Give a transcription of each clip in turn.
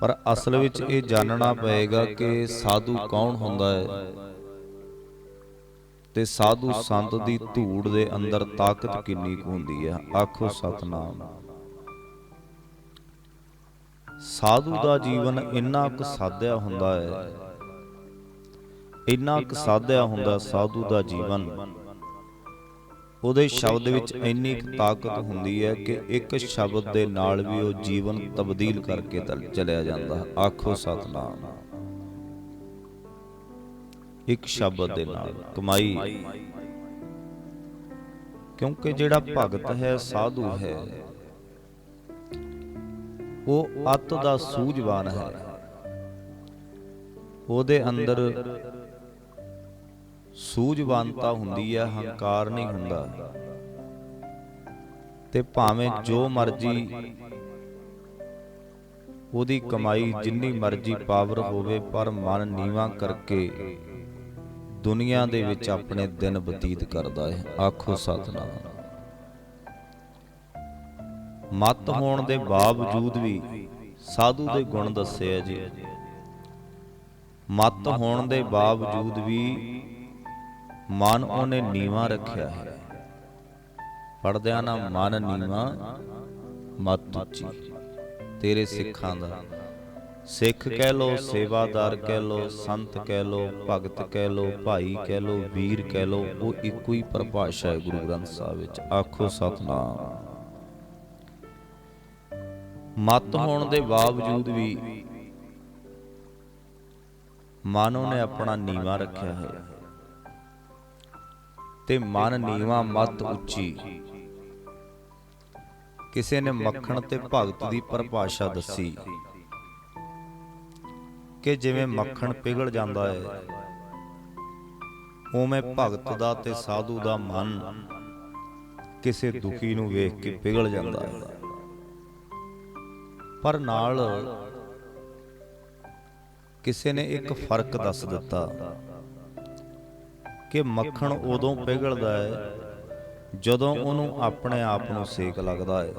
ਪਰ ਅਸਲ ਵਿੱਚ ਇਹ ਜਾਣਨਾ ਪਏਗਾ ਕਿ ਸਾਧੂ ਕੌਣ ਹੁੰਦਾ ਹੈ? ਤੇ ਸਾਧੂ ਸੰਤ ਦੀ ਧੂੜ ਦੇ ਅੰਦਰ ਤਾਕਤ ਕਿੰਨੀ ਕੁ ਹੁੰਦੀ ਹੈ? ਆਖੋ ਸਤਨਾਮ। ਸਾਧੂ ਦਾ ਜੀਵਨ ਇੰਨਾ ਕੁ ਸਾਧਿਆ ਹੁੰਦਾ ਹੈ। ਇੰਨਾ ਕੁ ਸਾਧਿਆ ਹੁੰਦਾ ਸਾਧੂ ਦਾ ਜੀਵਨ। ਉਹਦੇ ਸ਼ਬਦ ਵਿੱਚ ਇੰਨੀ ਕੁ ਤਾਕਤ ਹੁੰਦੀ ਹੈ ਕਿ ਇੱਕ ਸ਼ਬਦ ਦੇ ਨਾਲ ਵੀ ਉਹ ਜੀਵਨ ਤਬਦੀਲ ਕਰਕੇ ਚਲਿਆ ਜਾਂਦਾ ਆਖੋ ਸਤਨਾਮ। ਇੱਕ ਸ਼ਬਦ ਦੇ ਨਾਲ ਕਮਾਈ। ਕਿਉਂਕਿ ਜਿਹੜਾ ਭਗਤ ਹੈ ਸਾਧੂ ਹੈ ਉਹ ਅੱਤ ਦਾ ਸੂਝਵਾਨ ਹੈ। ਉਹਦੇ ਅੰਦਰ ਸੂਝਵਾਨਤਾ ਹੁੰਦੀ ਹੈ ਹੰਕਾਰ ਨਹੀਂ ਹੁੰਦਾ। ਤੇ ਭਾਵੇਂ ਜੋ ਮਰਜ਼ੀ ਉਹਦੀ ਕਮਾਈ ਜਿੰਨੀ ਮਰਜ਼ੀ ਪਾਵਰ ਹੋਵੇ ਪਰ ਮਨ ਨੀਵਾ ਕਰਕੇ ਦੁਨੀਆ ਦੇ ਵਿੱਚ ਆਪਣੇ ਦਿਨ ਬਤੀਤ ਕਰਦਾ ਹੈ। ਆਖੋ ਸਤਨਾਮ। ਮਤ ਹੋਣ ਦੇ ਬਾਵਜੂਦ ਵੀ ਸਾਧੂ ਦੇ ਗੁਣ ਦੱਸੇ ਆ ਜੀ। ਮਤ ਹੋਣ ਦੇ ਬਾਵਜੂਦ ਵੀ ਮਨ ਉਹਨੇ ਨੀਵਾ ਰੱਖਿਆ ਹੈ। ਪੜਦਿਆਂ ਨਾ ਮਨ ਨੀਵਾ, ਮਤ ਉੱਚੀ। ਤੇਰੇ ਸਿੱਖਾਂ ਦਾ। ਸਿੱਖ ਕਹਿ ਲੋ, ਸੇਵਾਦਾਰ ਕਹਿ ਲੋ, ਸੰਤ ਕਹਿ ਲੋ, ਭਗਤ ਕਹਿ ਲੋ, ਭਾਈ ਕਹਿ ਲੋ, ਵੀਰ ਕਹਿ ਲੋ, ਉਹ ਇੱਕੋ ਹੀ ਪਰਿਭਾਸ਼ਾ ਹੈ ਗੁਰੂ ਗ੍ਰੰਥ ਸਾਹਿਬ ਵਿੱਚ। ਆਖੋ ਸਤਨਾਮ। ਮਤ ਹੋਣ ਦੇ ਬਾਵਜੂਦ ਵੀ ਮਾਨੋ ਨੇ ਆਪਣਾ ਨੀਵਾ ਰੱਖਿਆ ਹੈ। ਤੇ ਮਨ ਨੀਵਾ ਮਤ ਉੱਚੀ। ਕਿਸੇ ਨੇ ਮੱਖਣ ਤੇ ਭਗਤ ਦੀ ਪਰਿਭਾਸ਼ਾ ਦੱਸੀ। ਕਿ ਜਿਵੇਂ ਮੱਖਣ ਪਿਘਲ ਜਾਂਦਾ ਹੈ ਉਵੇਂ ਭਗਤ ਦਾ ਤੇ ਸਾਧੂ ਦਾ ਮਨ ਕਿਸੇ ਦੁਖੀ ਨੂੰ ਵੇਖ ਕੇ ਪਿਘਲ ਜਾਂਦਾ ਹੈ। ਪਰ ਨਾਲ ਕਿਸੇ ਨੇ ਇੱਕ ਫ਼ਰਕ ਦੱਸ ਦਿੱਤਾ। ਕਿ ਮੱਖਣ ਉਦੋਂ ਪਿਘਲਦਾ ਹੈ ਜਦੋਂ ਉਹਨੂੰ ਆਪਣੇ ਆਪ ਨੂੰ ਸੇਕ ਲੱਗਦਾ ਹੈ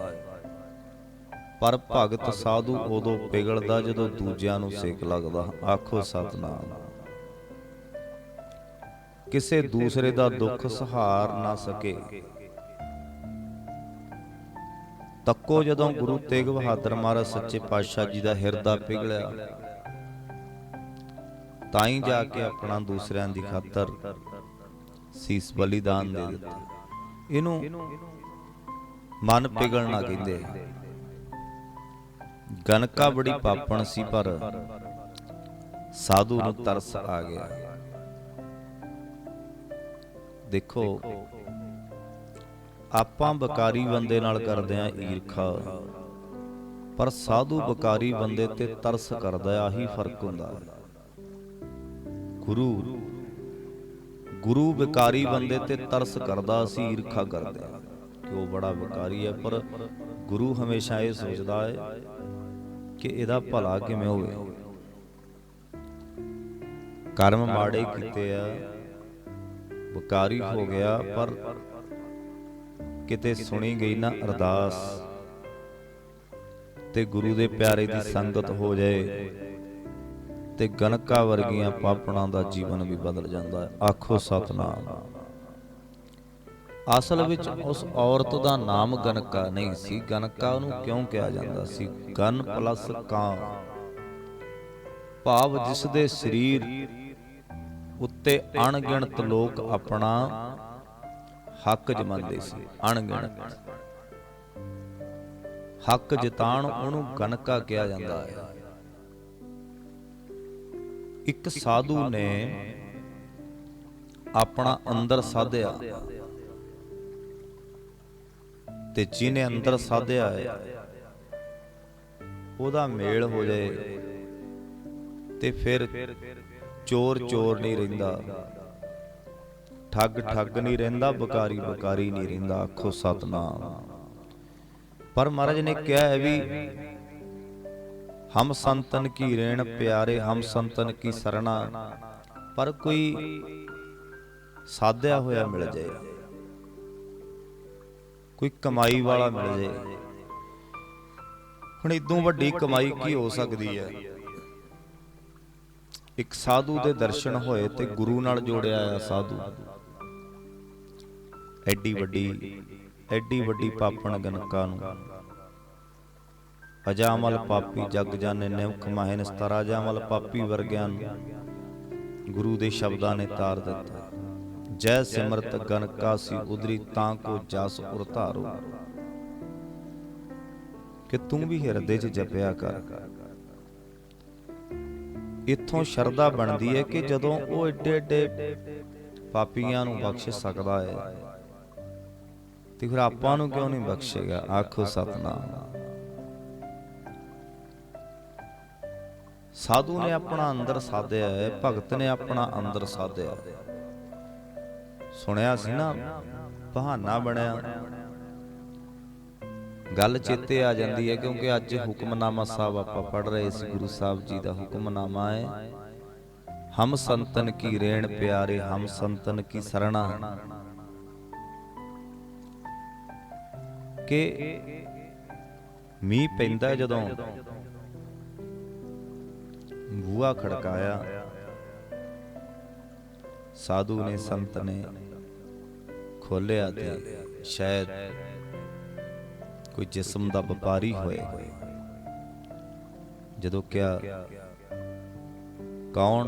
ਪਰ ਭਗਤ ਸਾਧੂ ਉਦੋਂ ਪਿਘਲਦਾ ਜਦੋਂ ਦੂਜਿਆਂ ਨੂੰ ਸੇਕ ਲੱਗਦਾ। ਆਖੋ ਸਤਨਾਮ। ਕਿਸੇ ਦੂਸਰੇ ਦਾ ਦੁੱਖ ਸਹਾਰ ਨਾ ਸਕੇ। ਤੱਕੋ ਜਦੋਂ ਗੁਰੂ ਤੇਗ ਬਹਾਦਰ ਮਹਾਰਾਜ ਸੱਚੇ ਪਾਤਸ਼ਾਹ ਜੀ ਦਾ ਹਿਰਦਾ ਪਿਘਲਿਆ, ਤਾਂ ਹੀ ਜਾ ਕੇ ਆਪਣਾ ਦੂਸਰਿਆਂ ਦੀ ਖਾਤਰ ਸੀਸ ਬਲੀਦਾਨ ਦੇ ਦਿੱਤਾ। ਇਹਨੂੰ ਮਨ ਪਿਘਲਣਾ ਕਹਿੰਦੇ ਗਨਕਾ ਬੜੀ ਪਾਪਣ ਸੀ, ਪਰ ਸਾਧੂ ਨੂੰ ਤਰਸ ਆ ਗਿਆ। ਦੇਖੋ, ਆਪਾਂ ਬਕਾਰੀ ਬੰਦੇ ਨਾਲ ਕਰਦੇ ਆ ਈਰਖਾ, ਪਰ ਸਾਧੂ ਬਕਾਰੀ ਬੰਦੇ ਤੇ ਤਰਸ ਕਰਦਾ, ਆਹੀ ਫ਼ਰਕ ਹੁੰਦਾ। ਗੁਰੂ ਗੁਰੂ ਵਿਕਾਰੀ ਬੰਦੇ ਤੇ ਤਰਸ ਕਰਦਾ ਸੀ ਈਰਖਾ ਕਰਦੇ ਕਿ ਉਹ ਬੜਾ ਵਿਕਾਰੀ ਹੈ, ਪਰ ਗੁਰੂ ਹਮੇਸ਼ਾ ਇਹ ਸੋਚਦਾ ਹੈ ਕਿ ਇਹਦਾ ਭਲਾ ਕਿਵੇਂ ਹੋਵੇ। ਕਰਮ ਮਾੜੇ ਕੀਤੇ ਆ, ਵਿਕਾਰੀ ਹੋ ਗਿਆ, ਪਰ ਕਿਤੇ ਸੁਣੀ ਗਈ ਨਾ ਅਰਦਾਸ ਤੇ ਗੁਰੂ ਦੇ ਪਿਆਰੇ ਦੀ ਸੰਗਤ ਹੋ ਜਾਏ। ਤੇ ਗਨਕਾ ਵਰਗੀਆਂ ਪਾਪਣਾ ਦਾ ਜੀਵਨ ਵੀ ਬਦਲ ਜਾਂਦਾ ਹੈ। ਆਖੋ ਸਤਨਾਮ। ਅਸਲ ਵਿੱਚ ਉਸ ਔਰਤ ਦਾ ਨਾਮ ਗਨਕਾ ਨਹੀਂ ਸੀ। ਗਨਕਾ ਉਹਨੂੰ ਕਿਉਂ ਕਿਹਾ ਜਾਂਦਾ ਸੀ? ਗਨ ਪਲਸ ਕਾਂ। ਭਾਵ ਜਿਸ ਦੇ ਸਰੀਰ ਉੱਤੇ ਅਣਗਿਣਤ ਲੋਕ ਆਪਣਾ ਹੱਕ ਜਮਾਉਂਦੇ ਸੀ। ਅਣਗਿਣਤ। ਹੱਕ ਜਤਾਣ ਉਹਨੂੰ ਗਨਕਾ ਕਿਹਾ ਜਾਂਦਾ ਹੈ। ਇੱਕ ਸਾਧੂ ਨੇ ਆਪਣਾ ਅੰਦਰ ਸਾਧਿਆ ਤੇ ਜਿਹਨੇ ਅੰਦਰ ਸਾਧਿਆ ਹੈ, ਉਹਦਾ ਮੇਲ ਹੋ ਜਾਏ ਤੇ ਫਿਰ ਚੋਰ ਚੋਰ ਨਹੀਂ ਰਹਿੰਦਾ। ਠੱਗ ਠੱਗ ਨਹੀਂ ਰਹਿੰਦਾ ਬਕਾਰੀ ਬਕਾਰੀ ਨਹੀਂ ਰਹਿੰਦਾ, ਆਖੋ ਸਤਨਾਮ। ਪਰ ਮਹਾਰਾਜ ਨੇ ਕਿਹਾ ਹੈ ਵੀ ਹਮ ਸੰਤਨ ਕੀ ਰੇਣ ਪਿਆਰੇ, ਹਮ ਸੰਤਨ ਕੀ ਸਰਣਾ। ਪਰ ਕੋਈ ਸਾਧਿਆ ਹੋਇਆ ਮਿਲ ਜਾਏ। ਕੋਈ ਕਮਾਈ ਵਾਲਾ ਮਿਲ ਜਾਏ। ਹੁਣ ਇਦੋਂ ਵੱਡੀ ਕਮਾਈ ਕੀ ਹੋ ਸਕਦੀ ਹੈ? ਇੱਕ ਸਾਧੂ ਦੇ ਦਰਸ਼ਨ ਹੋਏ ਤੇ ਗੁਰੂ ਨਾਲ ਜੋੜਿਆ ਆ ਸਾਧੂ। ਐਡੀ ਵੱਡੀ ਐਡੀ ਵੱਡੀ ਪਾਪਣ ਗਨਕਾ ਨੂੰ। ਅਜਾਮਲ ਪਾਪੀ ਜਗ ਜਾਣੇ ਨਿਮਕ ਮਾਹੇ ਨਸਤਰਾ ਅਜਾਮਲ ਪਾਪੀ ਵਰਗਿਆਂ ਨੂੰ ਗੁਰੂ ਦੇ ਸ਼ਬਦਾਂ ਨੇ ਤਾਰ ਦਿੱਤਾ। ਜੈ ਸਿਮਰਤ ਗਨਕਾ ਸੀ ਉਦਰੀ, ਤਾਂ ਕੋ ਜਸ ਉਰ ਧਾਰੋ। ਕਿ ਤੂੰ ਵੀ ਹਿਰਦੇ 'ਚ ਜਪਿਆ ਕਰ। ਇੱਥੋਂ ਸ਼ਰਧਾ ਬਣਦੀ ਹੈ ਕਿ ਜਦੋਂ ਉਹ ਏਡੇ ਏਡੇ ਪਾਪੀਆਂ ਨੂੰ ਬਖਸ਼ ਸਕਦਾ ਹੈ ਤੇ ਫਿਰ ਆਪਾਂ ਨੂੰ ਕਿਉਂ ਨਹੀਂ ਬਖਸ਼ੇਗਾ? ਆਖੋ ਸਤਨਾਮ। ਸਾਧੂ ਨੇ ਆਪਣਾ ਅੰਦਰ ਸਾਧਿਆ ਹੈ, ਭਗਤ ਨੇ ਆਪਣਾ ਅੰਦਰ ਸਾਧਿਆ ਸੁਣਿਆ ਸੀ ਨਾ, ਬਹਾਨਾ ਬਣਿਆ। ਗੱਲ ਚੇਤੇ ਆ ਜਾਂਦੀ ਹੈ, ਕਿਉਂਕਿ ਅੱਜ ਹੁਕਮਨਾਮਾ ਸਾਹਿਬ ਆਪਾਂ ਪੜ ਰਹੇ ਸੀ ਗੁਰੂ ਸਾਹਿਬ ਜੀ ਦਾ ਹੁਕਮਨਾਮਾ ਹੈ। ਹਮ ਸੰਤਨ ਕੀ ਰੇਣ ਪਿਆਰੇ, ਹਮ ਸੰਤਨ ਕੀ ਸਰਣਾ। ਕਿ ਮੀਂਹ ਪੈਂਦਾ ਜਦੋਂ ਬੂਆ ਖੜਕਾਇਆ। ਸਾਧੂ ਨੇ ਸੰਤ ਨੇ ਖੋਲਿਆ ਤੇ ਸ਼ਾਇਦ ਕੋਈ ਜਿਸਮ ਦਾ ਵਪਾਰੀ ਹੋਏ। ਜਦੋਂ ਕਿਹਾ, ਕੌਣ?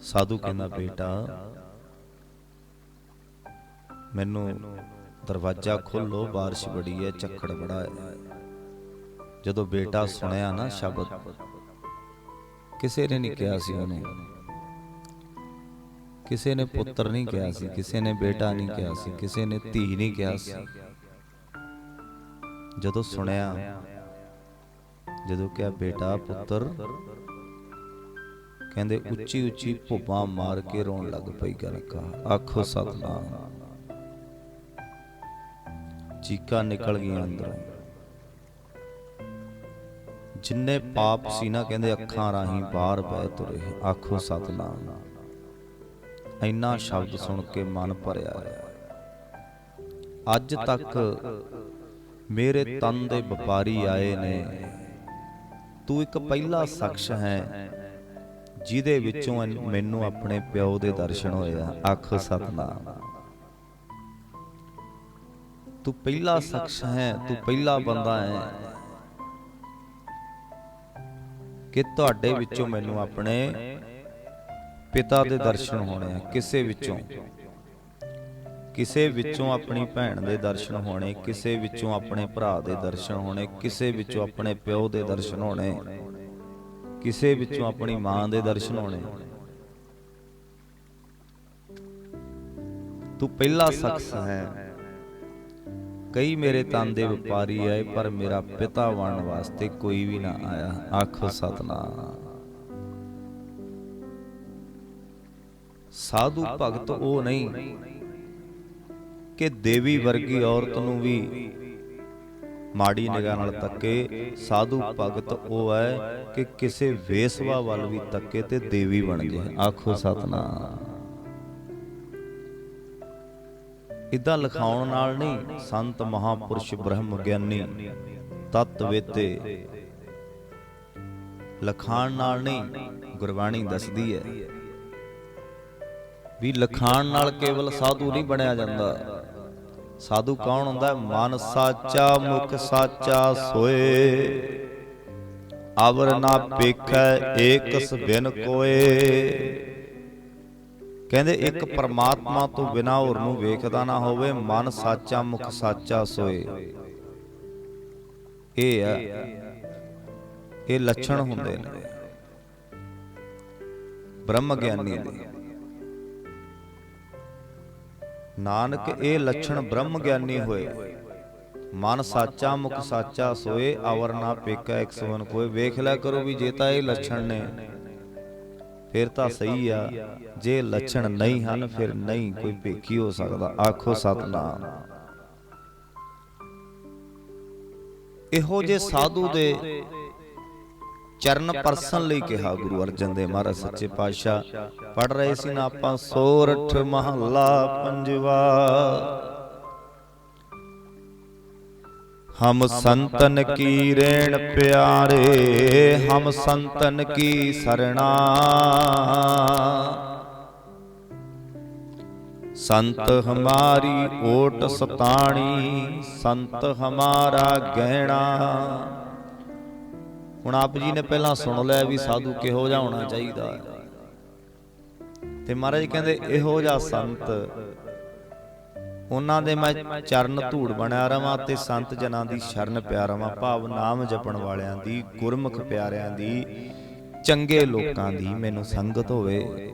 ਸਾਧੂ ਕਹਿੰਦਾ, ਬੇਟਾ, ਮੈਨੂੰ ਦਰਵਾਜ਼ਾ ਖੋਲੋ ਬਾਰਿਸ਼ ਬੜੀ ਹੈ, ਝੱਖੜ ਬੜਾ ਹੈ। ਜਦੋਂ ਬੇਟਾ ਸੁਣਿਆ ਨਾ ਸ਼ਬਦ ਕਿਸੇ ਨੇ ਨਹੀਂ ਕਿਹਾ ਸੀ ਉਹਨੂੰ। ਕਿਸੇ ਨੇ ਪੁੱਤਰ ਨਹੀਂ ਕਿਹਾ ਸੀ ਕਿਸੇ ਨੇ ਬੇਟਾ ਨਹੀਂ ਕਿਹਾ ਸੀ ਕਿਸੇ ਨੇ ਧੀ ਨਹੀਂ ਕਿਹਾ ਸੀ। ਜਦੋਂ ਸੁਣਿਆ ਜਦੋਂ ਕਿਹਾ ਬੇਟਾ ਪੁੱਤਰ ਕਹਿੰਦੇ ਉੱਚੀ ਉੱਚੀ ਭੁੱਬਾਂ ਮਾਰ ਕੇ ਰੋਣ ਲੱਗ ਪਈ ਗਨਕਾ ਆਖੋ ਸਤਨਾਮ। ਚੀਕਾਂ ਨਿਕਲ ਗਈਆਂ ਅੰਦਰੋਂ। ਜਿੰਨੇ ਪਾਪ ਸੀ ਨਾ ਕਹਿੰਦੇ ਅੱਖਾਂ ਰਾਹੀਂ ਬਾਹਰ ਬਹਿ ਤੁਰੇ, ਆਖੋ ਸਤਨਾਮ। ਇੰਨਾ ਸ਼ਬਦ ਸੁਣ ਕੇ ਮਨ ਭਰਿਆ ਅੱਜ ਤੱਕ ਮੇਰੇ ਤਨ ਦੇ ਵਪਾਰੀ ਆਏ ਨੇ। ਤੂੰ ਇੱਕ ਪਹਿਲਾ ਸ਼ਖਸ ਹੈ, ਜਿਹਦੇ ਵਿੱਚੋਂ ਮੈਨੂੰ ਆਪਣੇ ਪਿਓ ਦੇ ਦਰਸ਼ਨ ਹੋਏ ਆ, ਆਖੋ ਸਤਨਾਮ। ਤੂੰ ਪਹਿਲਾ ਸ਼ਖਸ ਹੈ, ਤੂੰ ਪਹਿਲਾ ਬੰਦਾ ਹੈ। ਕਿ ਤੁਹਾਡੇ ਵਿੱਚੋਂ ਮੈਨੂੰ ਆਪਣੇ ਪਿਤਾ ਦੇ ਦਰਸ਼ਨ ਹੋਣੇ ਆ ਕਿਸੇ ਵਿੱਚੋਂ। ਕਿਸੇ ਵਿੱਚੋਂ ਆਪਣੀ ਭੈਣ ਦੇ ਦਰਸ਼ਨ ਹੋਣੇ ਕਿਸੇ ਵਿੱਚੋਂ ਆਪਣੇ ਭਰਾ ਦੇ ਦਰਸ਼ਨ ਹੋਣੇ ਕਿਸੇ ਵਿੱਚੋਂ ਆਪਣੇ ਪਿਓ ਦੇ ਦਰਸ਼ਨ ਹੋਣੇ ਕਿਸੇ ਵਿੱਚੋਂ ਆਪਣੀ ਮਾਂ ਦੇ ਦਰਸ਼ਨ ਹੋਣੇ। ਤੂੰ ਪਹਿਲਾ ਸ਼ਖਸ ਹੈ। ਕਈ ਮੇਰੇ ਤਨ ਦੇ ਵਪਾਰੀ ਆਏ, ਪਰ ਮੇਰਾ ਪਿਤਾ ਬਣਨ ਵਾਸਤੇ ਕੋਈ ਵੀ ਨਾ ਆਇਆ। ਆਖੋ ਸਤਨਾਮ। ਸਾਧੂ ਭਗਤ ਉਹ ਨਹੀਂ ਕਿ ਦੇਵੀ ਵਰਗੀ ਔਰਤ ਨੂੰ ਵੀ ਮਾੜੀ ਨਿਗਾਹ ਨਾਲ ਤੱਕੇ। ਸਾਧੂ ਭਗਤ ਉਹ ਹੈ ਕਿ ਕਿਸੇ ਵੇਸਵਾ ਵੱਲ ਵੀ ਤੱਕੇ ਤੇ ਦੇਵੀ ਬਣ ਜੇ ਆਖੋ ਸਤਨਾਮ। ਇਦਾਂ ਲਿਖਾਉਣ ਨਾਲ ਨਹੀਂ, ਸੰਤ ਮਹਾਪੁਰਸ਼ ਬ੍ਰਹਮ ਗਿਆਨੀ ਤਤ ਵੇਤੇ ਲਖਾਣ ਨਾਲ ਨਹੀਂ, ਗੁਰਬਾਣੀ ਦੱਸਦੀ ਹੈ। ਵੀ ਲਖਾਣ ਨਾਲ ਕੇਵਲ ਸਾਧੂ ਨਹੀਂ ਬਣਿਆ ਜਾਂਦਾ। ਸਾਧੂ ਕੌਣ ਹੁੰਦਾ? ਮਨ ਸਾਚਾ, ਮੁਖ ਸਾਚਾ ਸੋਏ। ਆਵਰ ਨਾ ਪੇਖੈ, ਏਕਸ ਬਿਨ ਕੋਏ। ਕਹਿੰਦੇ ਇੱਕ ਪਰਮਾਤਮਾ ਤੋਂ ਬਿਨਾ ਹੋਰ ਨੂੰ ਵੇਖਦਾ ਨਾ ਹੋਵੇ ਮਨ ਸਾਚਾ ਮੁਖ ਸਾਚਾ ਸੋਏ। ਇਹ ਆ ਇਹ ਲੱਛਣ ਹੁੰਦੇ ਨੇ। ਬ੍ਰਹਮ ਗਿਆਨੀ ਦੇ ਨਾਨਕ ਇਹ ਲੱਛਣ ਬ੍ਰਹਮ ਗਿਆਨੀ ਹੋਏ। ਮਨ ਸਾਚਾ ਮੁਖ ਸਾਚਾ ਸੋਏ ਅਵਰ ਨਾ ਪੇਕਾ ਇੱਕ ਸਵਨ ਕੋਈ ਵੇਖ ਲਿਆ ਕਰੋ ਵੀ ਜੇ ਤਾਂ ਇਹ ਲੱਛਣ ਨੇ। ਫਿਰ ਤਾਂ ਸਹੀ ਆ। ਜੇ ਲੱਛਣ ਨਹੀਂ ਹਨ ਫਿਰ ਨਹੀਂ ਕੋਈ ਭੇਖੀ ਹੋ ਸਕਦਾ। ਆਖੋ ਸਤਨਾਮ। ਇਹੋ ਜੇ ਸਾਧੂ ਦੇ ਚਰਨ ਪਰਸਨ ਲਈ ਕਿਹਾ ਗੁਰੂ ਅਰਜਨ ਦੇਵ ਮਹਾਰਾਜ ਸੱਚੇ ਪਾਤਸ਼ਾਹ। ਪੜ ਰਹੇ ਸੀ ਨਾ ਆਪਾਂ ਸੋਰਠ ਮਹੱਲਾ ਪੰਜਵਾ। ਹਮ ਸੰਤਨ ਕੀ ਰੇਣ ਪਿਆਰੇ ਹਮ ਸੰਤਨ ਕੀ ਸਰਣਾ। ਸੰਤ ਹਮਾਰੀ ਓਟ ਸਤਾਣੀ ਸੰਤ ਹਮਾਰਾ ਗਹਿਣਾ। ਹੁਣ ਆਪ ਜੀ ਨੇ ਪਹਿਲਾਂ ਸੁਣ ਲਿਆ ਵੀ ਸਾਧੂ ਕਿਹੋ ਜਿਹਾ ਹੋਣਾ ਚਾਹੀਦਾ। ਤੇ ਮਹਾਰਾਜ ਕਹਿੰਦੇ ਇਹੋ ਜਿਹਾ ਸੰਤ। ਉਹਨਾਂ ਦੇ ਮੈਂ ਚਰਨ ਧੂੜ ਬਣਿਆ ਰਵਾਂ ਤੇ ਸੰਤ ਜਨਾਂ ਦੀ ਸ਼ਰਨ ਪਿਆ ਰਵਾਂ, ਭਾਵ ਨਾਮ ਜਪਣ ਵਾਲਿਆਂ ਦੀ, ਗੁਰਮੁਖ ਪਿਆਰਿਆਂ ਦੀ, ਚੰਗੇ ਲੋਕਾਂ ਦੀ ਮੈਨੂੰ ਸੰਗਤ ਹੋਵੇ।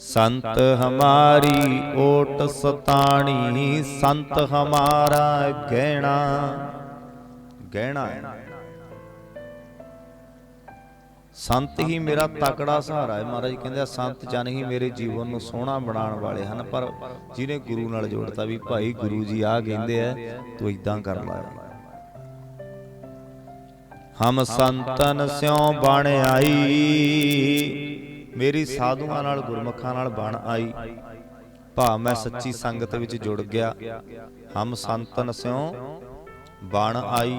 ਸੰਤ ਹਮਾਰੀ ਓਟ ਸਤਾਣੀ, ਸੰਤ ਹਮਾਰਾ ਗਹਿਣਾ ਗਹਿਣਾ ਸੰਤ ਹੀ ਮੇਰਾ ਤਕੜਾ ਸਹਾਰਾ ਹੈ। ਮਹਾਰਾਜ ਕਹਿੰਦੇ ਆ, ਸੰਤ ਜਨ ਹੀ ਮੇਰੇ ਜੀਵਨ ਨੂੰ ਸੋਹਣਾ ਬਣਾਉਣ ਵਾਲੇ ਹਨ, ਪਰ ਜਿਹਨੇ ਗੁਰੂ ਨਾਲ ਜੋੜਤਾ ਵੀ ਭਾਈ ਗੁਰੂ ਜੀ ਆ ਕਹਿੰਦੇ ਆ, ਤੂੰ ਇਦਾਂ ਕਰ ਲੈ। ਹਮ ਸੰਤਨ ਸਿਉ ਬਣ ਆਈ, ਮੇਰੀ ਸਾਧੂਆਂ ਨਾਲ ਗੁਰਮੁਖਾਂ ਨਾਲ ਬਣ ਆਈ ਭਾ ਮੈਂ ਸੱਚੀ ਸੰਗਤ ਵਿੱਚ ਜੁੜ ਗਿਆ। ਹਮ ਸੰਤਨ ਸਿਉ ਬਣ ਆਈ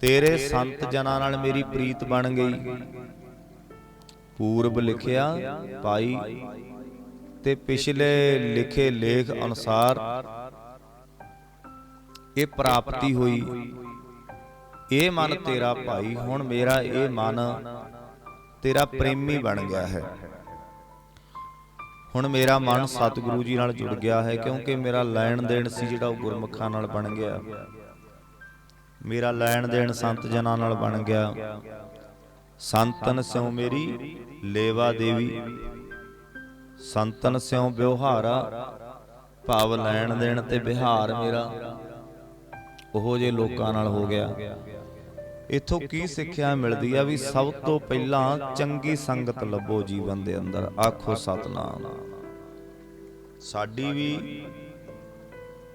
ਤੇਰੇ ਸੰਤ ਜਨਾਂ ਨਾਲ ਮੇਰੀ ਪ੍ਰੀਤ ਬਣ ਗਈ। ਪੂਰਬ ਲਿਖਿਆ ਪਾਈ ਤੇ ਪਿਛਲੇ ਲਿਖੇ ਲੇਖ ਅਨੁਸਾਰ ਇਹ ਪ੍ਰਾਪਤੀ ਹੋਈ। ਇਹ ਮਨ ਤੇਰਾ ਭਾਈ, ਹੁਣ ਮੇਰਾ ਇਹ ਮਨ, ਤੇਰਾ ਪ੍ਰੇਮੀ ਬਣ ਗਿਆ ਹੈ। ਹੁਣ ਮੇਰਾ ਮਨ ਸਤਿਗੁਰੂ ਜੀ ਨਾਲ ਜੁੜ ਗਿਆ ਹੈ, ਕਿਉਂਕਿ ਮੇਰਾ ਲੈਣ ਦੇਣ ਸੀ ਜਿਹੜਾ ਉਹ ਗੁਰਮੁਖਾਂ ਨਾਲ ਬਣ ਗਿਆ। ਮੇਰਾ ਲੈਣ ਦੇਣ ਸੰਤ ਜਨਾਂ ਨਾਲ ਬਣ ਗਿਆ। ਸੰਤਨ ਸਿਉ ਮੇਰੀ ਲੇਵਾ ਦੇਵੀ। ਸੰਤਨ ਸਿਉ ਵਿਵਹਾਰਾ, ਭਾਵ ਲੈਣ ਦੇਣ ਤੇ ਵਿਹਾਰ ਮੇਰਾ। ਉਹੋ ਜੇ ਲੋਕਾਂ ਨਾਲ ਹੋ ਗਿਆ। ਇਥੋਂ ਕੀ ਸਿੱਖਿਆ ਮਿਲਦੀ ਆ ਵੀ ਸਭ ਤੋਂ ਪਹਿਲਾਂ ਚੰਗੀ ਸੰਗਤ ਲੱਭੋ ਜੀਵਨ ਦੇ ਅੰਦਰ। ਆਖੋ ਸਤਨਾਮ। ਸਾਡੀ ਵੀ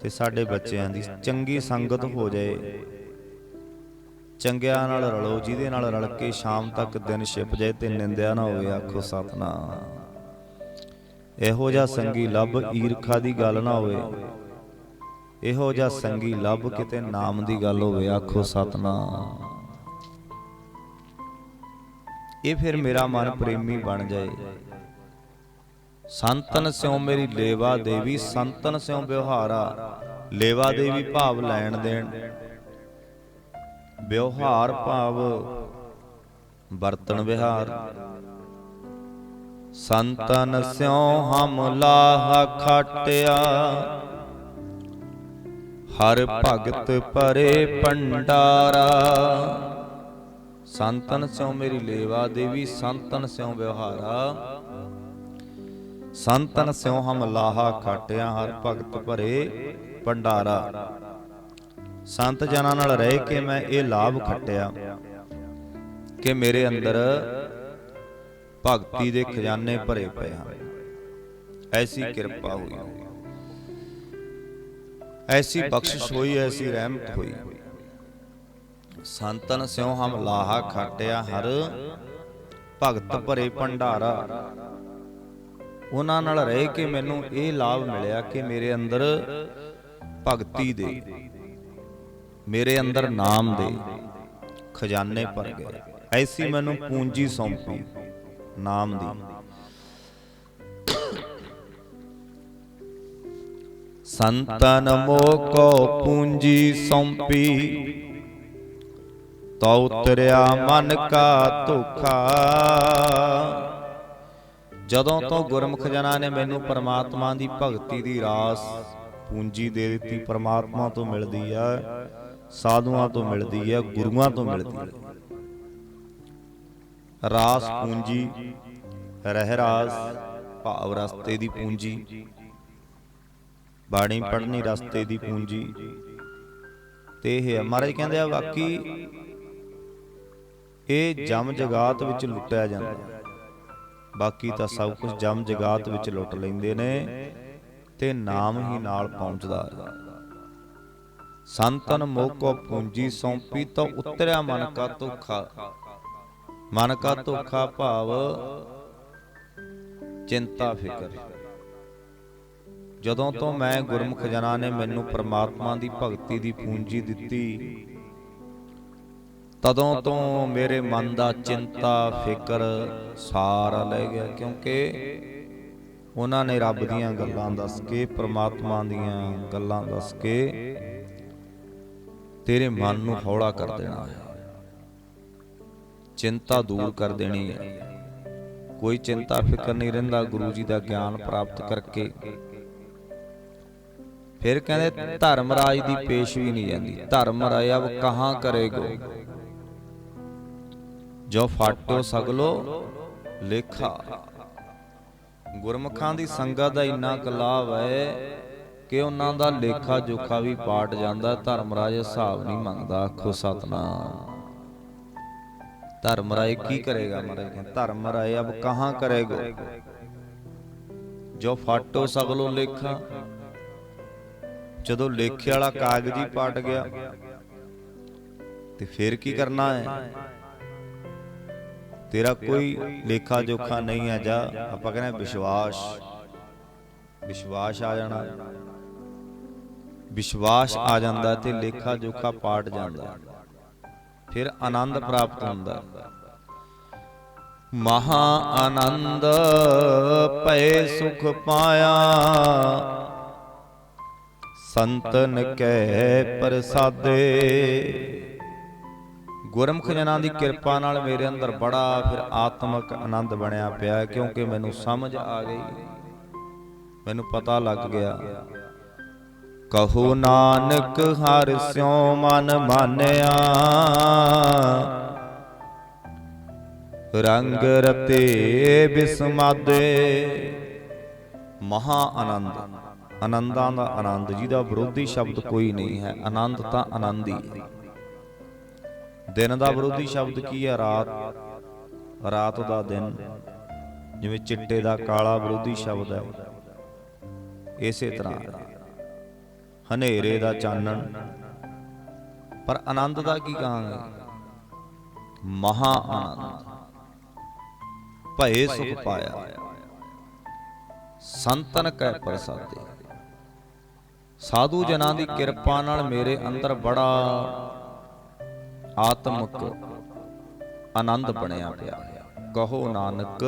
ਤੇ ਸਾਡੇ ਬੱਚਿਆਂ ਦੀ ਚੰਗੀ ਸੰਗਤ ਹੋ ਜਾਏ। ਚੰਗਿਆਂ ਨਾਲ ਰਲੋ, ਜਿਹਦੇ ਨਾਲ ਰਲ ਕੇ ਸ਼ਾਮ ਤੱਕ ਦਿਨ ਛਿਪ ਜਾਏ ਤੇ ਨਿੰਦਿਆ ਨਾ ਹੋਵੇ, ਆਖੋ ਸਤਨਾਮ। ਇਹੋ ਜਿਹਾ ਸੰਗੀ ਲੱਭ ਈਰਖਾ ਦੀ ਗੱਲ ਨਾ ਹੋਵੇ। ਇਹੋ ਜਿਹਾ ਸੰਗੀ ਲੱਭ ਕਿਤੇ ਨਾਮ ਦੀ ਗੱਲ ਹੋਵੇ, ਆਖੋ ਸਤਨਾਮ। ਇਹ ਫਿਰ ਮੇਰਾ ਮਨ ਪ੍ਰੇਮੀ ਬਣ ਜਾਏ। ਸੰਤਨ ਸਿਉ ਮੇਰੀ ਲੇਵਾ ਦੇਵੀ, ਸੰਤਨ ਸਿਉ ਵਿਵਹਾਰਾ ਲੇਵਾ ਦੇਵੀ ਭਾਵ ਲੈਣ ਦੇਣ। ਵਿਵਹਾਰ ਭਾਵ, ਵਰਤਣ ਵਿਹਾਰ। ਸੰਤਨ ਸਿਉ ਹਮ ਲਾਹ ਖਟਿਆ। ਹਰ ਭਗਤ ਭਰੇ ਭੰਡਾਰਾ। ਸੰਤਨ ਸਿਉ ਮੇਰੀ ਲੇਵਾ ਦੇਵੀ ਸੰਤਨ ਸਿਉ ਵਿਵਹਾਰਾ। ਸੰਤਨ ਸਿਉ ਹਮ ਲਾਹਾ ਖਟਿਆ, ਹਰ ਭਗਤ ਭਰੇ ਭੰਡਾਰਾ। ਸੰਤ ਜਨਾਂ ਨਾਲ ਰਹਿ ਕੇ ਮੈਂ ਇਹ ਲਾਭ ਖੱਟਿਆ ਕਿ ਮੇਰੇ ਅੰਦਰ ਭਗਤੀ ਦੇ ਖਜ਼ਾਨੇ ਭਰੇ ਪਏ ਹਨ। ਐਸੀ ਕਿਰਪਾ ਹੋਈ। ਐਸੀ ਬਖਸ਼ਿਸ਼ ਹੋਈ, ਐਸੀ ਰਹਿਮਤ ਹੋਈ। ਸੰਤਨ ਸਿਉ ਹਮ ਲਾਹਾ ਖਾਟਿਆ ਹਰ ਭਗਤ ਭਰੇ ਭੰਡਾਰਾ। ਉਹਨਾਂ ਨਾਲ ਰਹਿ ਕੇ ਮੈਨੂੰ ਇਹ ਲਾਭ ਮਿਲਿਆ ਕਿ ਮੇਰੇ ਅੰਦਰ ਭਗਤੀ ਦੇ ਮੇਰੇ ਅੰਦਰ ਨਾਮ ਦੇ ਖਜ਼ਾਨੇ ਭਰ ਗਏ। ਐਸੀ ਮੈਨੂੰ ਪੂੰਜੀ ਸੌਂਪੀ, ਨਾਮ ਦੀ। ਸੰਤਨ ਮੋਕੋ ਪੂੰਜੀ ਸੌਂਪੀ ਤਉ ਉਤਰਿਆ ਮਨ ਕਾ ਧੋਖਾ। ਜਦੋਂ ਤੋਂ ਗੁਰਮੁਖ ਜਨਾਂ ਨੇ ਮੈਨੂੰ ਪਰਮਾਤਮਾ ਦੀ ਭਗਤੀ ਦੀ ਰਾਸ ਪੂੰਜੀ ਦੇ ਦਿੱਤੀ, ਪਰਮਾਤਮਾ ਤੋਂ ਮਿਲਦੀ ਆ। ਸਾਧੂਆਂ ਤੋਂ ਮਿਲਦੀ ਹੈ, ਗੁਰੂਆਂ ਤੋਂ ਮਿਲਦੀ ਹੈ। ਰਾਸ ਪੂੰਜੀ ਰਹਿ ਰਾਸ ਭਾਵ ਰਸਤੇ ਦੀ ਪੂੰਜੀ, ਬਾਣੀ ਪੜ੍ਹਨੀ ਰਸਤੇ ਦੀ ਪੂੰਜੀ। ਤੇ ਇਹ ਹੈ, ਮਹਾਰਾਜ ਕਹਿੰਦੇ ਆ, ਬਾਕੀ ਇਹ ਜਮ ਜਗਾਤ ਵਿੱਚ ਲੁੱਟਿਆ ਜਾਂਦਾ। ਬਾਕੀ ਤਾਂ ਸਭ ਕੁਝ ਜਮ ਜਗਾਤ ਵਿੱਚ ਲੁੱਟ ਲੈਂਦੇ ਨੇ ਤੇ ਨਾਮ ਹੀ ਨਾਲ ਪਹੁੰਚਦਾ ਹੈ। ਸੰਤਨ ਮੋਕੋ ਪੂੰਜੀ ਸੌਂਪੀ ਤਾਂ ਉਤਰਿਆ ਮਨ ਕਾ ਧੋਖਾ। ਮਨ ਕਾ ਧੋਖਾ ਭਾਵ ਚਿੰਤਾ ਫਿਕਰ। ਜਦੋਂ ਤੋਂ ਮੈਂ ਗੁਰਮੁਖ ਜਨਾਂ ਨੇ ਮੈਨੂੰ ਪ੍ਰਮਾਤਮਾ ਦੀ ਭਗਤੀ ਦੀ ਪੂੰਜੀ ਦਿੱਤੀ। ਤਦੋਂ ਤੋਂ ਮੇਰੇ ਮਨ ਦਾ ਚਿੰਤਾ ਫਿਕਰ ਸਾਰਾ ਲੈ ਗਿਆ ਕਿਉਂਕਿ ਉਹਨਾਂ ਨੇ ਰੱਬ ਦੀਆਂ ਗੱਲਾਂ ਦੱਸ ਕੇ ਪ੍ਰਮਾਤਮਾ ਦੀਆਂ ਗੱਲਾਂ ਦੱਸ ਕੇ ਤੇਰੇ ਮਨ ਨੂੰ ਹੌਲਾ ਕਰ ਦੇਣਾ ਹੈ। ਚਿੰਤਾ ਦੂਰ ਕਰ ਦੇਣੀ ਹੈ। ਕੋਈ ਚਿੰਤਾ ਫਿਕਰ ਨਹੀਂ ਰਹਿੰਦਾ ਗੁਰੂ ਜੀ ਦਾ ਗਿਆਨ ਪ੍ਰਾਪਤ ਕਰਕੇ। ਫਿਰ ਕਹਿੰਦੇ ਧਰਮ ਰਾਜ ਦੀ ਪੇਸ਼ਵੀ ਨਹੀਂ ਜਾਂਦੀ। ਧਰਮ ਰਾਜ ਅਬ ਕਹਾਂ ਕਰੇਗੋ ਜੋ ਫਾਟੋ ਸਗਲੋ ਲੇਖਾ। ਗੁਰਮੁਖਾਂ ਦੀ ਸੰਗਤ ਦਾ ਇੰਨਾ ਕਲਾਵ ਹੈ ਕਿ ਉਹਨਾਂ ਦਾ ਲੇਖਾ ਜੋਖਾ ਵੀ ਪਾਟ ਜਾਂਦਾ ਧਰਮ ਰਾਜ ਹਿਸਾਬ ਨਹੀਂ ਮੰਗਦਾ, ਆਖੋ ਸਤਨਾਮ। ਧਰਮ ਰਾਏ ਕੀ ਕਰੇਗਾ ਮਹਾਰਾਜ ਕਹਿੰਦੇ ਧਰਮ ਰਾਏ ਅਬ ਕਹਾਂ ਕਰੇਗੋ? ਜੋ ਫਾਟੋ ਸਗਲੋ ਲੇਖਾ। ਜਦੋਂ ਲੇਖੇ ਵਾਲਾ ਕਾਗਜ਼ ਹੀ ਪਾਟ ਗਿਆ, ਤੇ ਫਿਰ ਕੀ ਕਰਨਾ ਹੈ? ਤੇਰਾ ਕੋਈ ਲੇਖਾ ਜੋਖਾ ਨਹੀਂ ਹੈ, ਜਾ। ਆਪਾਂ ਕਹਿੰਦੇ ਵਿਸ਼ਵਾਸ। ਵਿਸ਼ਵਾਸ ਆ ਜਾਣਾ। ਵਿਸ਼ਵਾਸ ਆ ਜਾਂਦਾ ਤੇ ਲੇਖਾ ਜੋਖਾ ਪਾਟ ਜਾਂਦਾ। ਫਿਰ ਆਨੰਦ ਪ੍ਰਾਪਤ ਹੁੰਦਾ। ਮਹਾ ਆਨੰਦ ਭਏ ਸੁਖ ਪਾਇਆ। ਸੰਤਨ ਕੈ ਪ੍ਰਸਾਦੇ। ਗੁਰਮੁਖ ਜਨਾਂ ਦੀ ਕਿਰਪਾ ਨਾਲ ਮੇਰੇ ਅੰਦਰ ਬੜਾ ਫਿਰ ਆਤਮਿਕ ਆਨੰਦ ਬਣਿਆ ਪਿਆ ਕਿਉਂਕਿ ਮੈਨੂੰ ਸਮਝ ਆ ਗਈ। ਮੈਨੂੰ ਪਤਾ ਲੱਗ ਗਿਆ। ਕਹੋ ਨਾਨਕ ਹਰਿ ਸਿਉ ਮਨ ਮਾਨਿਆ। ਰੰਗ ਰਤੇ ਬਿਸਮਾਦੇ। ਮਹਾ ਆਨੰਦ। ਆਨੰਦਾਂ ਦਾ ਆਨੰਦ। ਜਿਹਦਾ ਵਿਰੋਧੀ ਸ਼ਬਦ ਕੋਈ ਨਹੀਂ ਹੈ। ਆਨੰਦ ਤਾਂ ਆਨੰਦ ਹੀ। ਹੈ ਦਿਨ ਦਾ ਵਿਰੋਧੀ ਸ਼ਬਦ ਕੀ ਹੈ? ਰਾਤ। ਰਾਤ। ਦਾ ਦਿਨ। ਜਿਵੇਂ ਚਿੱਟੇ ਦਾ ਕਾਲਾ ਵਿਰੋਧੀ ਸ਼ਬਦ ਹੈ। ਇਸੇ ਤਰ੍ਹਾਂ। ਹਨੇਰੇ ਦਾ ਚਾਨਣ। ਪਰ ਆਨੰਦ ਦਾ ਕੀ ਕਹਾਂਗੇ? ਮਹਾ ਆਨੰਦ। ਭਏ ਸੁਖ ਪਾਇਆ। ਸੰਤਨ ਕੈ ਪ੍ਰਸਾਦੇ। ਸਾਧੂ ਜਨਾਂ ਦੀ ਕਿਰਪਾ ਨਾਲ ਮੇਰੇ ਅੰਦਰ ਬੜਾ ਆਤਮਿਕ ਆਨੰਦ ਬਣਿਆ ਪਿਆ। ਕਹੋ ਨਾਨਕ,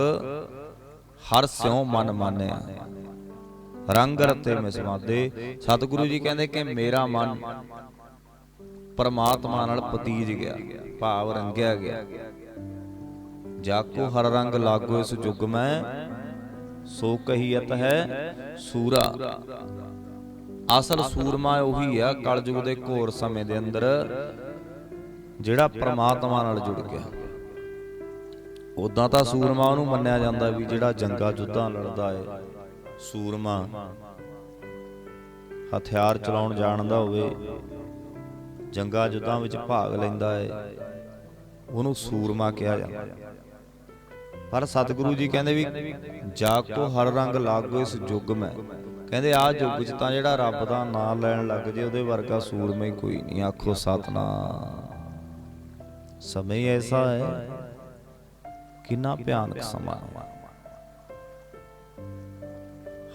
ਹਰ ਸਿਉ ਮਨ ਮਾਨਿਆ। ਰੰਗ ਰਤੇ ਮਿਸਵਾਦੇ ਸਤਿਗੁਰੂ ਜੀ ਕਹਿੰਦੇ ਕਿ ਮੇਰਾ ਮਨ ਪਰਮਾਤਮਾ ਨਾਲ ਪਤੀਜ ਗਿਆ, ਭਾਵ ਰੰਗਿਆ ਗਿਆ। ਜਾਕੋ ਹਰ ਰੰਗ ਲਾਗੋ ਇਸ ਜੁਗ ਮੈਂ, ਸੋ ਕਹੀਅਤ ਹੈ ਸੂਰਾ। ਅਸਲ ਸੂਰਮਾ ਉਹੀ ਆ ਕਲਯੁਗ ਦੇ ਘੋਰ ਸਮੇਂ ਦੇ ਅੰਦਰ, ਜਿਹੜਾ ਪ੍ਰਮਾਤਮਾ ਨਾਲ ਜੁੜ ਗਿਆ। ਉਦਾਂ ਤਾਂ ਸੂਰਮਾ ਉਹਨੂੰ ਮੰਨਿਆ ਜਾਂਦਾ ਵੀ ਜਿਹੜਾ ਜੰਗਾ ਜੁੱਧਾਂ ਲੜਦਾ ਏ। ਸੂਰਮਾ। ਹਥਿਆਰ ਚਲਾਉਣ ਜਾਣਦਾ ਹੋਵੇ। ਜੰਗਾ ਜੁੱਧਾਂ ਵਿੱਚ ਭਾਗ ਲੈਂਦਾ ਏ ਉਹਨੂੰ ਸੂਰਮਾ ਕਿਹਾ ਜਾਂਦਾ। ਪਰ ਸਤਿਗੁਰੂ ਜੀ ਕਹਿੰਦੇ ਵੀ ਜਾ ਕੋ ਹਰ ਰੰਗ ਲਾਗੋ ਇਸ ਯੁੱਗ ਮੈਂ। ਕਹਿੰਦੇ ਆ ਯੁੱਗ 'ਚ ਤਾਂ ਜਿਹੜਾ ਰੱਬ ਦਾ ਨਾਮ ਲੈਣ ਲੱਗ ਜੇ ਉਹਦੇ ਵਰਗਾ ਸੂਰਮਾ ਹੀ ਕੋਈ ਨਹੀਂ। ਆਖੋ ਸਤਨਾਮ। ਸਮੇਂ ਹੀ ਐਸਾ ਹੈ ਕਿੰਨਾ ਭਿਆਨਕ ਸਮਾਂ। ਹੈ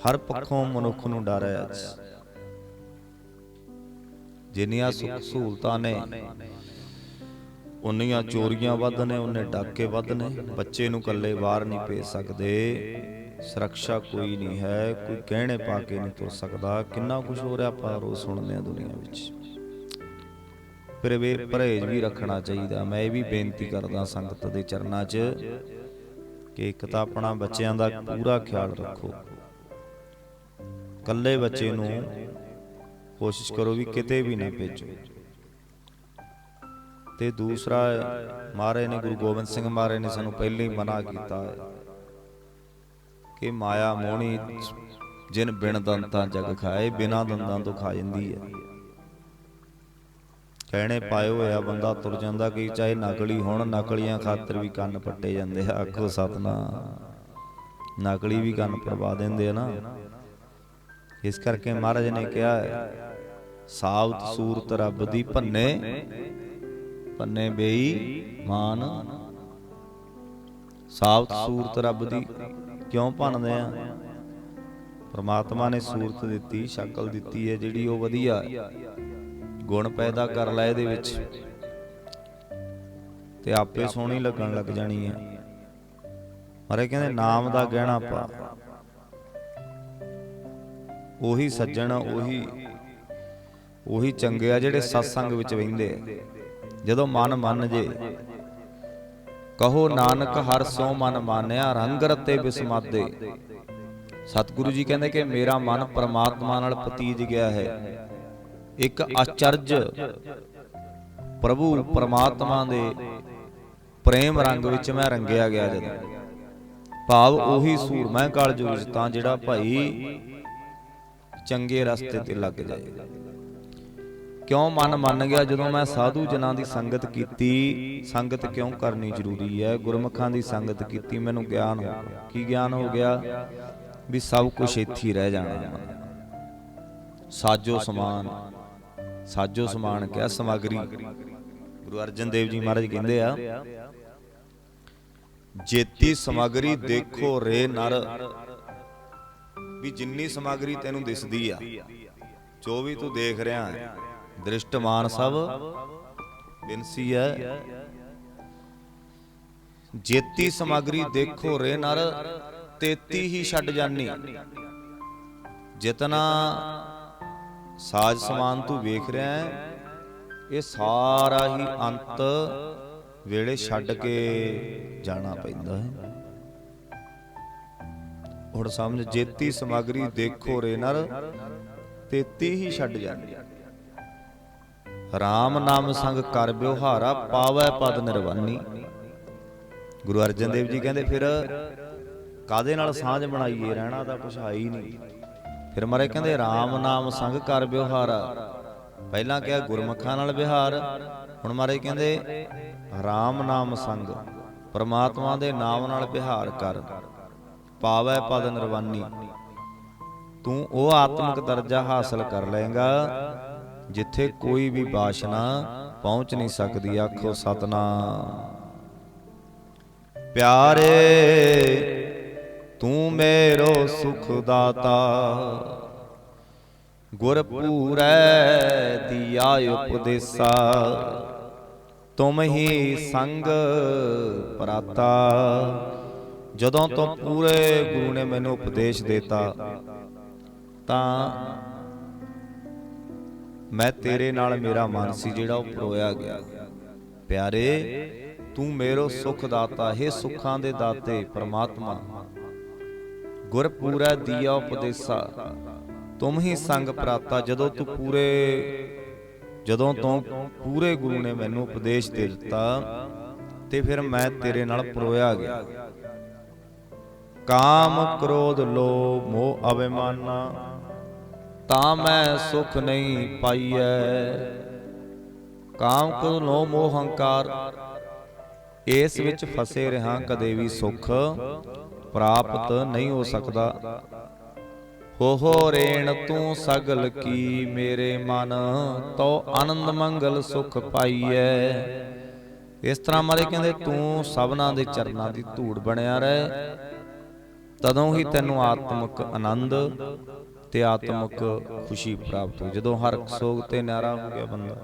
ਹਰ ਪੱਖੋਂ ਮਨੁੱਖ ਨੂੰ ਡਰ ਹੈ। ਜਿੰਨੀਆਂ ਸੁੱਖ ਸਹੂਲਤਾਂ ਨੇ, ਉਨੀਆਂ ਚੋਰੀਆਂ ਵੱਧ ਨੇ, ਉਹਨੇ ਡਾਕੇ ਵੱਧ ਨੇ। ਬੱਚੇ ਨੂੰ ਇਕੱਲੇ ਬਾਹਰ ਨਹੀਂ ਭੇਜ ਸਕਦੇ। ਸੁਰੱਖਿਆ ਕੋਈ ਨਹੀਂ ਹੈ, ਕੋਈ ਕਹਿਣੇ ਪਾ ਕੇ ਨਹੀਂ ਤੁਰ ਸਕਦਾ। ਕਿੰਨਾ ਕੁਝ ਹੋ ਰਿਹਾ ਆਪਾਂ ਰੋਜ਼ ਸੁਣਦੇ ਆ ਦੁਨੀਆ ਵਿੱਚ। ਫਿਰ ਵੇ ਪਰਹੇਜ ਵੀ ਰੱਖਣਾ ਚਾਹੀਦਾ। ਮੈਂ ਇਹ ਵੀ ਬੇਨਤੀ ਕਰਦਾ ਸੰਗਤ ਦੇ ਚਰਨਾਂ 'ਚ ਕਿ ਇੱਕ ਤਾਂ ਆਪਣਾ ਬੱਚਿਆਂ ਦਾ ਪੂਰਾ ਖਿਆਲ ਰੱਖੋ। ਕੱਲੇ ਬੱਚੇ ਨੂੰ ਕੋਸ਼ਿਸ਼ ਕਰੋ ਵੀ ਕਿਤੇ ਵੀ ਨਾ ਭੇਜੋ। ਤੇ ਦੂਸਰਾ ਮਹਾਰਾਜ ਨੇ ਗੁਰੂ ਗੋਬਿੰਦ ਸਿੰਘ ਮਹਾਰਾਜ ਨੇ ਸਾਨੂੰ ਪਹਿਲੇ ਹੀ ਮਨਾ ਕੀਤਾ ਹੈ ਕਿ ਮਾਇਆ ਮੋਹਣੀ ਜਿਨ ਬਿਨ ਦੰਤਾਂ ਜਗ ਖਾਏ, ਬਿਨਾ ਦੰਦਾਂ ਤੋਂ ਖਾ ਜਾਂਦੀ ਹੈ। ਕਹਿਣੇ ਪਾਏ ਹੋਇਆ ਬੰਦਾ ਤੁਰ ਜਾਂਦਾ ਕਿ ਚਾਹੇ ਨਕਲੀ ਹੋਣ, ਨਕਲੀਆਂ ਖਾਤਰ ਵੀ ਕੰਨ ਪੱਟੇ ਜਾਂਦੇ ਆ, ਆਖੋ ਸਤਨਾਮ। ਨਕਲੀ ਵੀ ਕੰਨ ਪਰਵਾ ਦਿੰਦੇ ਆ ਨਾ। ਇਸ ਕਰਕੇ ਮਹਾਰਾਜ ਨੇ ਕਿਹਾ ਹੈ ਸਾਬਤ ਸੂਰਤ ਰੱਬ ਦੀ ਭੰਨੇ ਭੰਨੇ ਬੇਈ ਮਾਨ। ਸਾਬਤ ਸੂਰਤ ਰੱਬ ਦੀ ਕਿਉਂ ਭੰਨਦੇ ਆ? ਪ੍ਰਮਾਤਮਾ ਨੇ ਸੂਰਤ ਦਿੱਤੀ, ਸ਼ਕਲ ਦਿੱਤੀ ਹੈ ਜਿਹੜੀ ਉਹ ਵਧੀਆ ਗੁਣ ਪੈਦਾ ਕਰ ਲੈ ਇਹਦੇ ਵਿੱਚ। ਤੇ ਆਪੇ ਸੋਹਣੀ ਲੱਗਣ ਲੱਗ ਜਾਣੀ ਹੈ ਮਰੇ ਕਹਿੰਦੇ, ਨਾਮ ਦਾ ਗਹਿਣਾ ਪਾ। ਉਹੀ ਸੱਜਣ ਉਹੀ ਉਹੀ ਚੰਗੇ ਆ ਜਿਹੜੇ ਸਤਸੰਗ ਵਿੱਚ ਬਹਿੰਦੇ ਆ। ਜਦੋਂ ਮਨ ਮੰਨ ਜੇ, ਕਹੋ ਨਾਨਕ ਹਰ ਸੋ ਮਨ ਮਾਨਿਆ, ਰੰਗ ਰਤੇ ਬਿਸਮਾਦੇ। ਸਤਿਗੁਰੂ ਜੀ ਕਹਿੰਦੇ ਕਿ ਮੇਰਾ ਮਨ ਪਰਮਾਤਮਾ ਨਾਲ ਪਤੀਜ ਗਿਆ ਹੈ। ਇੱਕ ਅਚਰਜ ਪ੍ਰਭੂ ਪਰਮਾਤਮਾ ਦੇ ਪ੍ਰੇਮ ਰੰਗ ਵਿੱਚ ਮੈਂ ਰੰਗਿਆ ਗਿਆ ਜਦੋਂ। ਭਾਵ ਉਹੀ ਸੂਰਮੈ ਕਾਲਜੁਗ ਵਿੱਚ ਤਾਂ ਜਿਹੜਾ ਭਾਈ ਚੰਗੇ ਰਸਤੇ ਤੇ ਲੱਗ ਜਾਏ। ਕਿਉਂ ਮਨ ਮੰਨ ਗਿਆ ਜਦੋਂ ਮੈਂ ਸਾਧੂ ਜਨਾਂ ਦੀ ਸੰਗਤ ਕੀਤੀ ਸੰਗਤ ਕਿਉਂ ਕਰਨੀ ਜ਼ਰੂਰੀ ਹੈ? ਗੁਰਮੁਖਾਂ ਦੀ ਸੰਗਤ ਕੀਤੀ ਮੈਨੂੰ ਗਿਆਨ ਹੋ ਗਿਆ। ਕੀ ਗਿਆਨ ਹੋ ਗਿਆ? ਵੀ ਸਭ ਕੁਝ ਇੱਥੇ ਹੀ ਰਹਿ ਜਾਣਾ ਸਾਜੋ ਸਮਾਨ। ਸਾਜੋ ਸਮਾਨ ਕਿਹਾ ਸਮਗਰੀ? ਗੁਰੂ ਅਰਜਨ ਦੇਵ ਜੀ ਮਹਾਰਾਜ ਕਹਿੰਦੇ ਆ ਜੇਤੀ ਸਮਗਰੀ ਦੇਖੋ ਰੇ ਨਰ। ਵੀ ਜਿੰਨੀ ਸਮਗਰੀ ਤੈਨੂੰ ਦਿਸਦੀ ਆ, ਜੋ ਵੀ ਤੂੰ ਦੇਖ ਰਿਹਾ ਹੈ, ਦ੍ਰਿਸ਼ਟਮਾਨ ਸਭ ਬਿਨਸੀ ਹੈ। ਜੇਤੀ ਸਮਗਰੀ ਦੇਖੋ ਰੇ ਨਰ, ਤੇਤੀ ਹੀ ਛੱਡ ਜਾਨੀ। ਜਿਤਨਾ ਸਾਜ ਸਮਾਨ ਤੂੰ ਵੇਖ ਰਿਹਾ ਹੈ, ਇਹ ਸਾਰਾ ਹੀ ਅੰਤ ਵੇਲੇ ਛੱਡ ਕੇ ਜਾਣਾ ਪੈਂਦਾ ਹੈ। ਹੁਣ ਸਮਝ ਜੇਤੀ ਸਮਗਰੀ ਦੇਖੋ ਰੇ ਨਰ ਤੇਤੀ ਹੀ ਛੱਡ ਜਾਂਦੀ। ਰਾਮ ਨਾਮ ਸੰਗ ਕਰ ਬਿਵਹਾਰਾ ਪਾਵੈ ਪਦ ਨਿਰਵਾਨੀ। ਗੁਰੂ ਅਰਜਨ ਦੇਵ ਜੀ ਕਹਿੰਦੇ ਫਿਰ ਕਾਦੇ ਨਾਲ ਸਾਂਝ ਬਣਾਈਏ? ਰਹਿਣਾ ਤਾਂ ਕੁਛ ਹੈ ਹੀ ਨਹੀਂ। ਫਿਰ ਮਾਰੇ ਕਹਿੰਦੇ RAM ਨਾਮ ਸੰਗ ਕਰ ਬਿਵਹਾਰਾ ਪਹਿਲਾਂ ਕਿਹਾ ਗੁਰਮੁਖਾਂ ਨਾਲ ਵਿਹਾਰ। ਹੁਣ ਮਾਰੇ ਕਹਿੰਦੇ RAM ਨਾਮ ਸੰਗ, ਪਰਮਾਤਮਾ ਦੇ ਨਾਮ ਨਾਲ ਵਿਹਾਰ ਕਰ। ਪਾਵੈ ਪਦ ਨਿਰਵਾਨੀ। ਤੂੰ ਉਹ ਆਤਮਿਕ ਦਰਜਾ ਹਾਸਲ ਕਰ ਲਏਗਾ, ਜਿੱਥੇ ਕੋਈ ਵੀ ਬਾਸ਼ਨਾ ਪਹੁੰਚ ਨਹੀਂ ਸਕਦੀ, ਆਖੋ ਸਤਨਾਮ। ਪਿਆਰੇ, ਤੂੰ ਮੇਰੋ ਸੁਖ ਦਾਤਾ ਗੁਰ ਪੂਰੈ ਦੀਆ ਉਪਦੇਸਾ, ਤੁਮ ਹੀ ਸੰਗ ਪ੍ਰਾਤਾ। ਜਦੋਂ ਤੋਂ ਪੂਰੇ ਗੁਰੂ ਨੇ ਮੈਨੂੰ ਉਪਦੇਸ਼ ਦਿੱਤਾ ਤਾਂ ਮੈਂ ਤੇਰੇ ਨਾਲ ਮੇਰਾ ਮਨ ਸੀ ਜਿਹੜਾ ਉਹ ਪਰੋਇਆ ਗਿਆ। ਪਿਆਰੇ ਤੂੰ ਮੇਰੋ ਸੁਖ ਦਾਤਾ ਹੈ ਸੁੱਖਾਂ ਦੇ ਦਾਤੇ ਪ੍ਰਮਾਤਮਾ। ਗੁਰ ਪੂਰਾ ਦੀਆ ਉਪਦੇਸਾ। ਤੁਮ ਹੀ ਸੰਗ ਪ੍ਰਾਤਾ ਜਦੋਂ ਤੂੰ ਪੂਰੇ ਜਦੋਂ ਤੋਂ ਪੂਰੇ ਗੁਰੂ ਨੇ ਮੈਨੂੰ ਉਪਦੇਸ਼ ਦੇ ਦਿੱਤਾ ਤੇ ਫਿਰ ਮੈਂ ਤੇਰੇ ਨਾਲ ਪਰੋਇਆ ਗਿਆ। ਕਾਮ ਕ੍ਰੋਧ ਲੋਭ ਮੋਹ ਅਭਿਮਾਨਾ ਤਾਂ ਮੈਂ ਸੁਖ ਨਹੀਂ ਪਾਈਐ। ਕਾਮ ਕ੍ਰੋਧ ਲੋਭ ਮੋਹ ਹੰਕਾਰ, ਇਸ ਵਿੱਚ ਫਸੇ ਰਹਾ ਕਦੇ ਵੀ ਸੁਖ, ਪ੍ਰਾਪਤ ਨਹੀਂ ਹੋ ਸਕਦਾ। ਹੋ ਹੋ ਰੇਣ ਤੂੰ ਸਗਲ ਕੀ ਮੇਰੇ ਮਨ ਤੋ ਆਨੰਦ ਮੰਗਲ ਸੁਖ ਪਾਈਐ। ਇਸ ਤਰ੍ਹਾਂ ਮਾਰੇ ਕਹਿੰਦੇ, ਤੂੰ ਸਭਨਾ ਦੇ ਚਰਨਾਂ ਦੀ ਧੂੜ ਬਣਿਆ ਰਹਿ। ਤਦੋਂ ਹੀ ਤੈਨੂੰ ਆਤਮਿਕ ਆਨੰਦ ਤੇ ਆਤਮਿਕ ਖੁਸ਼ੀ ਪ੍ਰਾਪਤ ਹੋ ਜਦੋਂ ਹਰ ਸੋਗ ਤੇ ਨਾਰਾ ਹੋ ਗਿਆ ਬੰਦਾ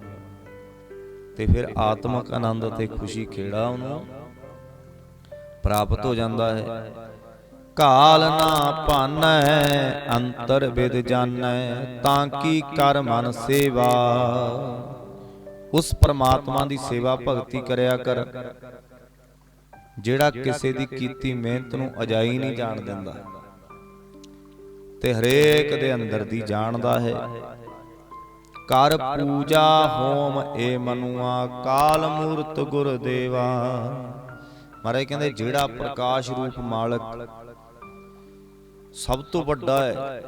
ਤੇ ਫਿਰ ਆਤਮਿਕ ਆਨੰਦ ਤੇ ਖੁਸ਼ੀ ਖੇੜਾ ਉਹਨੂੰ ਪ੍ਰਾਪਤ ਹੋ ਜਾਂਦਾ ਹੈ ਕਾਲ ਨਾ ਭਾਨੈ ਅੰਤਰ ਵਿਦ ਜਾਣੈ ਤਾਂ ਕੀ ਕਰ ਮਨ ਸੇਵਾ। ਉਸ ਪ੍ਰਮਾਤਮਾ ਦੀ ਸੇਵਾ ਭਗਤੀ ਕਰਿਆ ਕਰ। ਜਿਹੜਾ ਕਿਸੇ ਦੀ ਕੀਤੀ ਮਿਹਨਤ ਨੂੰ ਅਜਾਈ ਨਹੀਂ ਜਾਣ ਦਿੰਦਾ। ਤੇ ਹਰੇਕ ਦੇ ਅੰਦਰ ਦੀ ਜਾਣਦਾ ਹੈ। ਕਰ ਪੂਜਾ ਹੋਮ ਏ ਮਨੁਆ ਕਾਲ ਮੂਰਤ ਗੁਰ ਦੇਵਾ। ਮਹਾਰਾਜ ਕਹਿੰਦੇ ਜਿਹੜਾ ਪ੍ਰਕਾਸ਼ ਰੂਪ ਮਾਲਕ ਸਭ ਤੋਂ ਵੱਡਾ ਹੈ।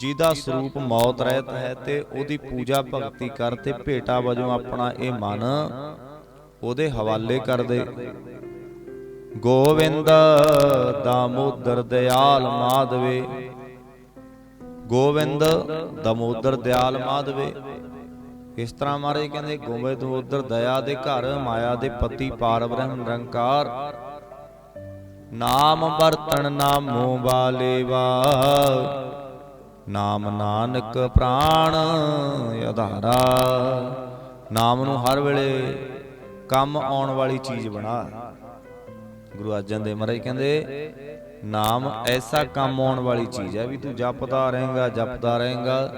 ਜਿਹਦਾ ਸਰੂਪ ਮੌਤ ਰਹਿਤ ਹੈ ਤੇ ਉਹਦੀ ਪੂਜਾ ਭਗਤੀ ਕਰ ਤੇ ਭੇਟਾ ਵਜੋਂ ਆਪਣਾ ਇਹ ਮਨ ਉਹਦੇ ਹਵਾਲੇ ਕਰ ਦੇ। ਗੋਵਿੰਦ ਦਾਮੋਦਰ ਦਿਆਲ ਮਾਧਵੇ। ਗੋਵਿੰਦ ਦਮੋਦਰ ਦਿਆਲ ਮਾਧਵੇ। ਇਸ ਤਰ੍ਹਾਂ ਮਹਾਰਾਜ ਕਹਿੰਦੇ ਗੋਬਿੰਦ ਦਮੋਦਰ ਦਇਆ ਦੇ ਘਰ, ਮਾਇਆ ਦੇ ਪਤੀ ਪਾਰ ਬ੍ਰਹਮ ਨਿਰੰਕਾਰ। ਨਾਮ ਵਰਤਣ ਨਾਮੋ ਵਾਲੇਵਾ ਨਾਮ ਨਾਨਕ ਪ੍ਰਾਣ ਆਧਾਰਾ। ਨਾਮ ਨੂੰ ਹਰ ਵੇਲੇ ਕੰਮ ਆਉਣ ਵਾਲੀ ਚੀਜ਼ ਬਣਾ। ਗੁਰੂ ਅਰਜਨ ਦੇਵ ਮਹਾਰਾਜ ਕਹਿੰਦੇ, ਨਾਮ ਐਸਾ ਕੰਮ ਆਉਣ ਵਾਲੀ ਚੀਜ਼ ਹੈ ਵੀ ਤੂੰ ਜਪਦਾ ਰਹੇਗਾ ਜਪਦਾ ਰਹੇਗਾ।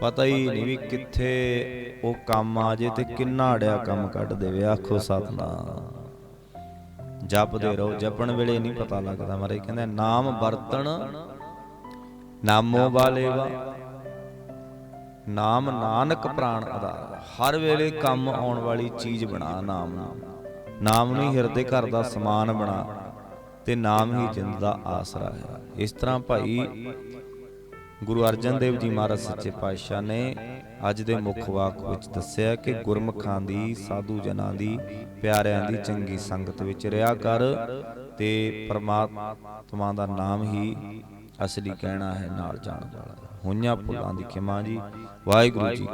ਪਤਾ ਹੀ ਨਹੀਂ ਵੀ ਕਿੱਥੇ ਉਹ ਕੰਮ ਆ ਜੇ ਤੇ ਕਿੰਨਾ ਅੜਿਆ ਕੰਮ ਕੱਢ ਦੇਵੇ। ਆਖੋ ਸਤਨਾਮ। ਜਪਦੇ ਰਹੋ, ਜਪਣ ਵੇਲੇ ਨਹੀਂ ਪਤਾ ਲੱਗਦਾ। ਮਹਾਰਾਜ ਕਹਿੰਦੇ, ਨਾਮ ਵਰਤਣ, ਨਾਮੋ ਵਾਲੇਵਾ। ਨਾਮ ਨਾਨਕ ਪ੍ਰਾਣ ਆਧਾਰ। ਹਰ ਵੇਲੇ ਕੰਮ ਆਉਣ ਵਾਲੀ ਚੀਜ਼ ਬਣਾ ਨਾਮ। ਨੂੰ ਨਾਮ ਨੂੰ ਹੀ ਹਿਰਦੇ ਘਰ ਦਾ ਸਮਾਨ ਬਣਾ ਤੇ ਨਾਮ ਹੀ ਜਿੰਦ ਦਾ ਆਸਰਾ ਹੈ। ਇਸ ਤਰ੍ਹਾਂ ਭਾਈ ਗੁਰੂ ਅਰਜਨ ਦੇਵ ਜੀ ਮਹਾਰਾਜ ਸੱਚੇ ਪਾਤਸ਼ਾਹ ਨੇ ਅੱਜ ਦੇ ਮੁੱਖ ਵਾਕ ਵਿੱਚ ਦੱਸਿਆ ਕਿ ਗੁਰਮਖਾਂ ਦੀ ਸਾਧੂ ਜਨਾਂ ਦੀ ਪਿਆਰਿਆਂ ਦੀ ਚੰਗੀ ਸੰਗਤ ਵਿੱਚ ਰਿਹਾ ਕਰ ਤੇ ਪਰਮਾਤਮਾ ਦਾ ਨਾਮ ਹੀ ਅਸਲੀ ਕਹਿਣਾ ਹੈ ਨਾਲ ਜਾਣ ਵਾਲਾ। ਹੋਈਆਂ ਭੁੱਲਾਂ ਦੀ ਖਿਮਾ ਜੀ। ਵਾਹਿਗੁਰੂ ਜੀ